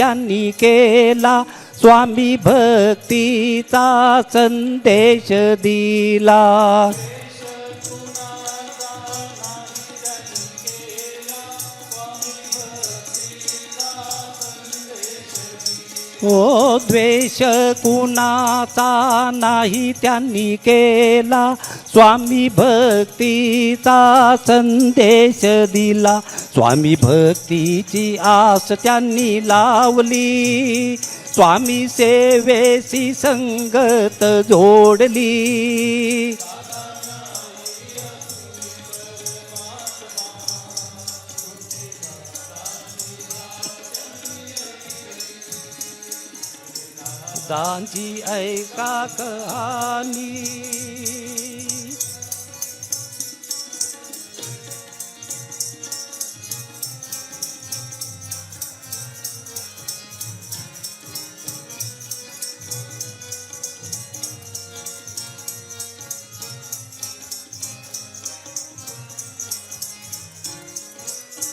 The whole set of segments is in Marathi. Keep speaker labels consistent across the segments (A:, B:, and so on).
A: त्यांनी केला. स्वामी भक्तीचा संदेश दिला. हो द्वेष कुणाचा नाही त्यांनी केला. स्वामी भक्तीचा संदेश दिला. स्वामी भक्तीची आस त्यांनी लावली. स्वामी सेवेशी संगत जोडली. दांची ऐका कहाणी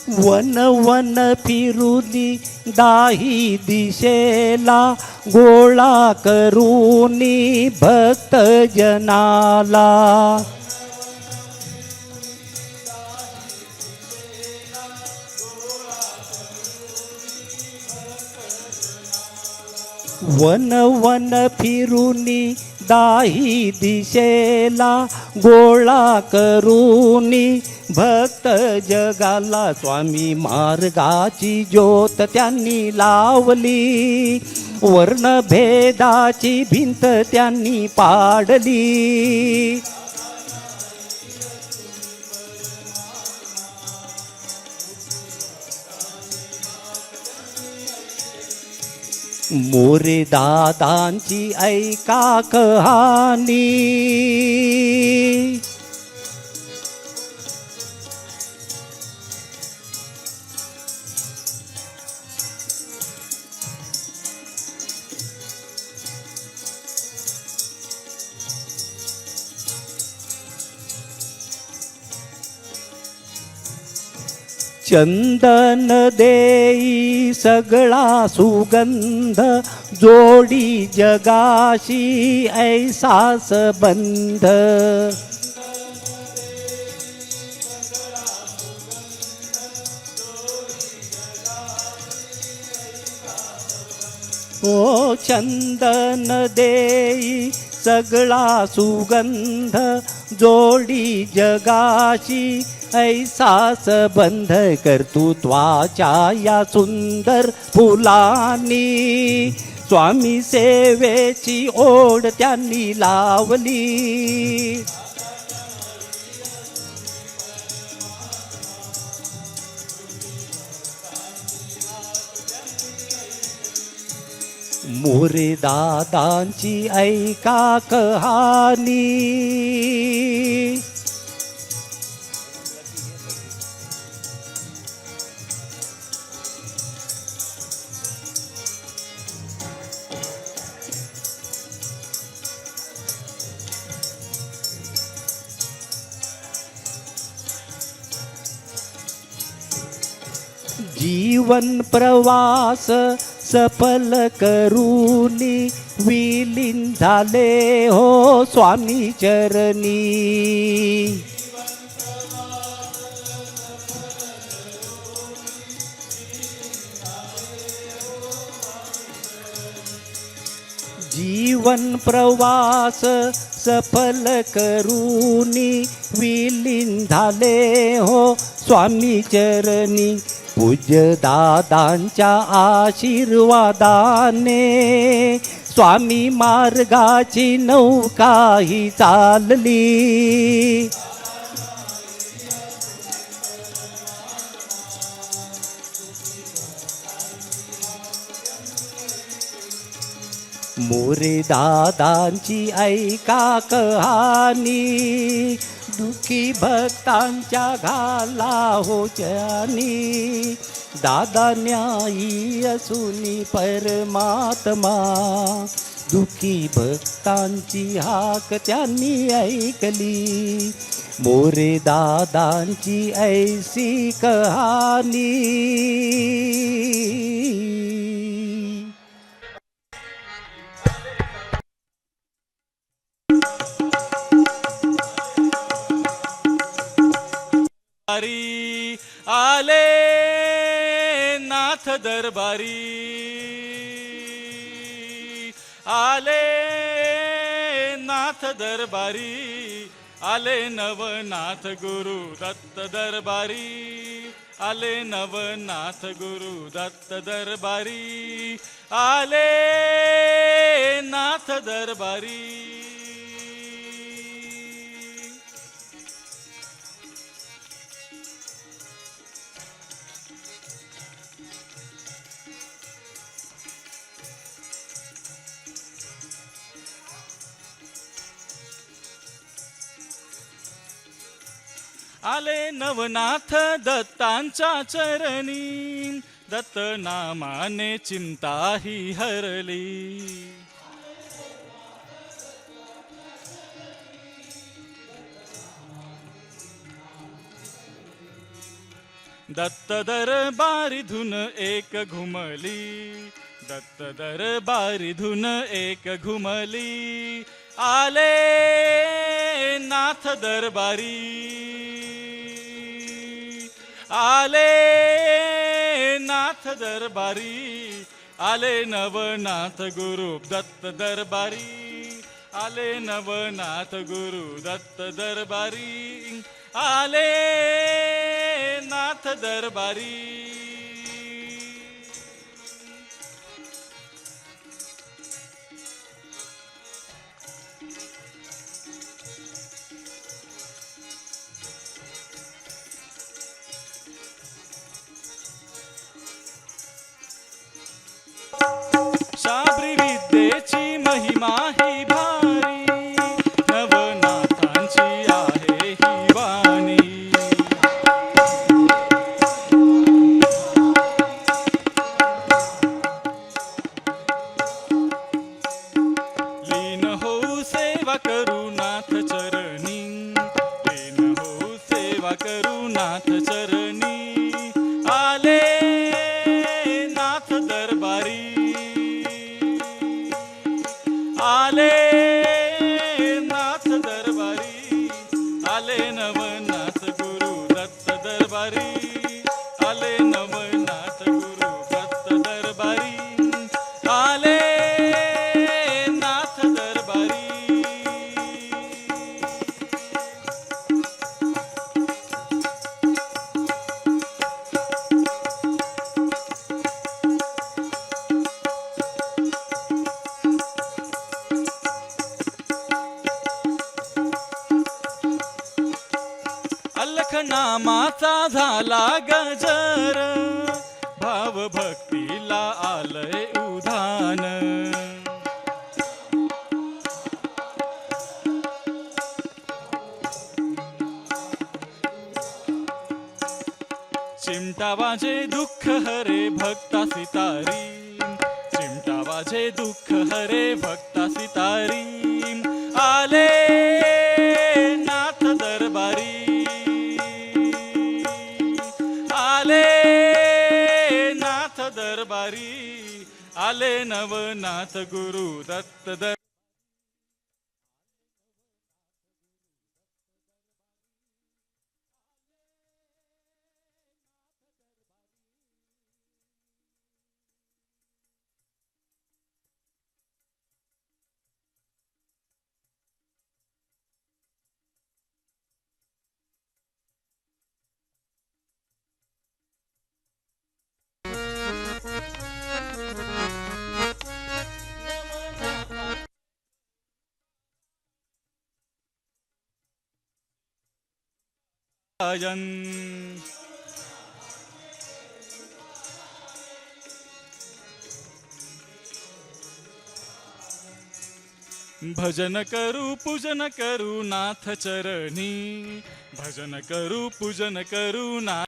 A: वन वन फिरुनी दाही दिशेला गोळा करूनी भक्त जनाला. वन वन फिरूनी दाही दिशेला गोळा करूनी भक्त जगाला. स्वामी मार्गाची ज्योत त्यांनी लावली. वर्णभेदाची भिंत त्यांनी पाडली. मोरे दादांची ऐका कहाणी. चंदन देई सगळा सुगंध जोडी जगाशी ऐसा संबंध ओ चंदन देई सगळा सुगंध जोडी जगाशी ऐसा बंध कर्तृत्वाच्या या सुंदर फुलांनी. स्वामी सेवेची ओढ त्यांनी लावली. मोरे दादांची ऐका कहाणी जीवन प्रवास सफल करूनी विलीन झाले हो स्वामी चरणी. जीवन प्रवास सफल करूनी विलीन झाले हो स्वामी चरणी. पूज्य दादांच्या आशीर्वादाने स्वामी मार्गाची नौका ही चालली. मोरे दादांची ऐका कहाणी दुखी भक्तांच्या घाला होच्यानी दादा न्यायी असूनी परमात्मा. दुखी भक्तांची हाक त्यांनी ऐकली. मोरे दादांची ऐसी कहाणी.
B: दरबारी आले नाथ दरबारी. आले नाथ दरबारी आले नवनाथ गुरु दत्त दरबारी. आले नवनाथ गुरु दत्त दरबारी. आले नाथ दरबारी. आले नवनाथ दत्तांच्या चरणी. दत्त नामाने चिंता ही हरली. दत्त दरबारी धुन एक घुमली दत्त दरबारी धुन एक घुमली. आले नाथ दरबारी आले नाथ दरबारी आले नवनाथ गुरु दत्त दरबारी आले नवनाथ गुरु दत्त दरबारी आले नाथ दरबारी. नाथ चरणी झाला गजर. भाव भक्तीला आलय उधान. चिमटा वाजे दुःख हरे भक्त. नवनाथ गुरु दत्त भजन। करू पूजन करू नाथ चरणी। भजन करू पूजन करू नाथ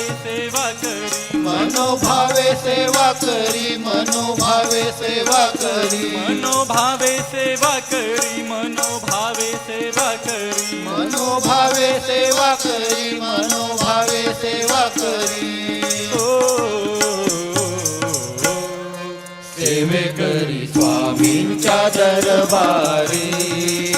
B: स्वामींच्या दरबारी
C: करी मनोभावे सेवा करी.
B: मनोभावे सेवा करी मनोभावे सेवा करी.
C: मनोभावे सेवा करी मनोभावे सेवा करी.
B: ओ
C: सेवेकरी स्वामींच्या दरबारी.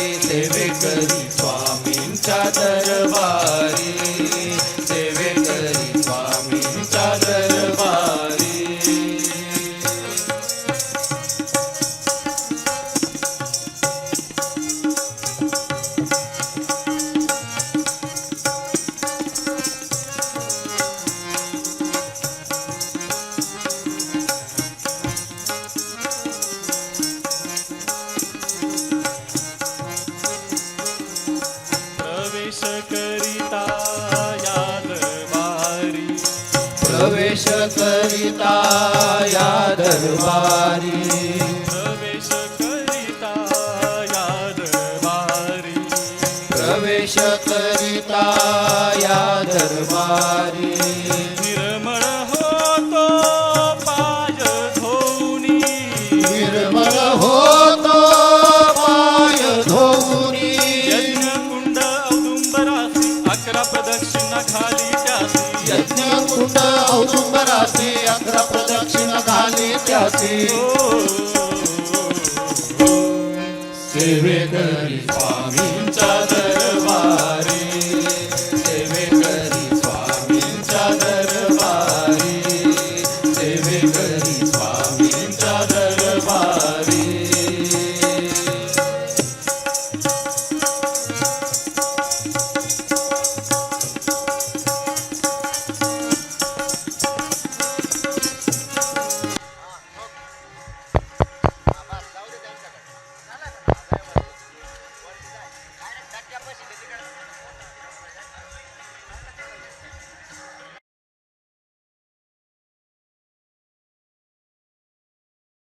B: करिता या दरबारी।
C: प्रवेश करिता या दरबारी।
B: प्रवेश करिता या दरबारी। औदुंबरासी अकरा प्रदक्षिण घाली
C: सेवे करी स्वामींचा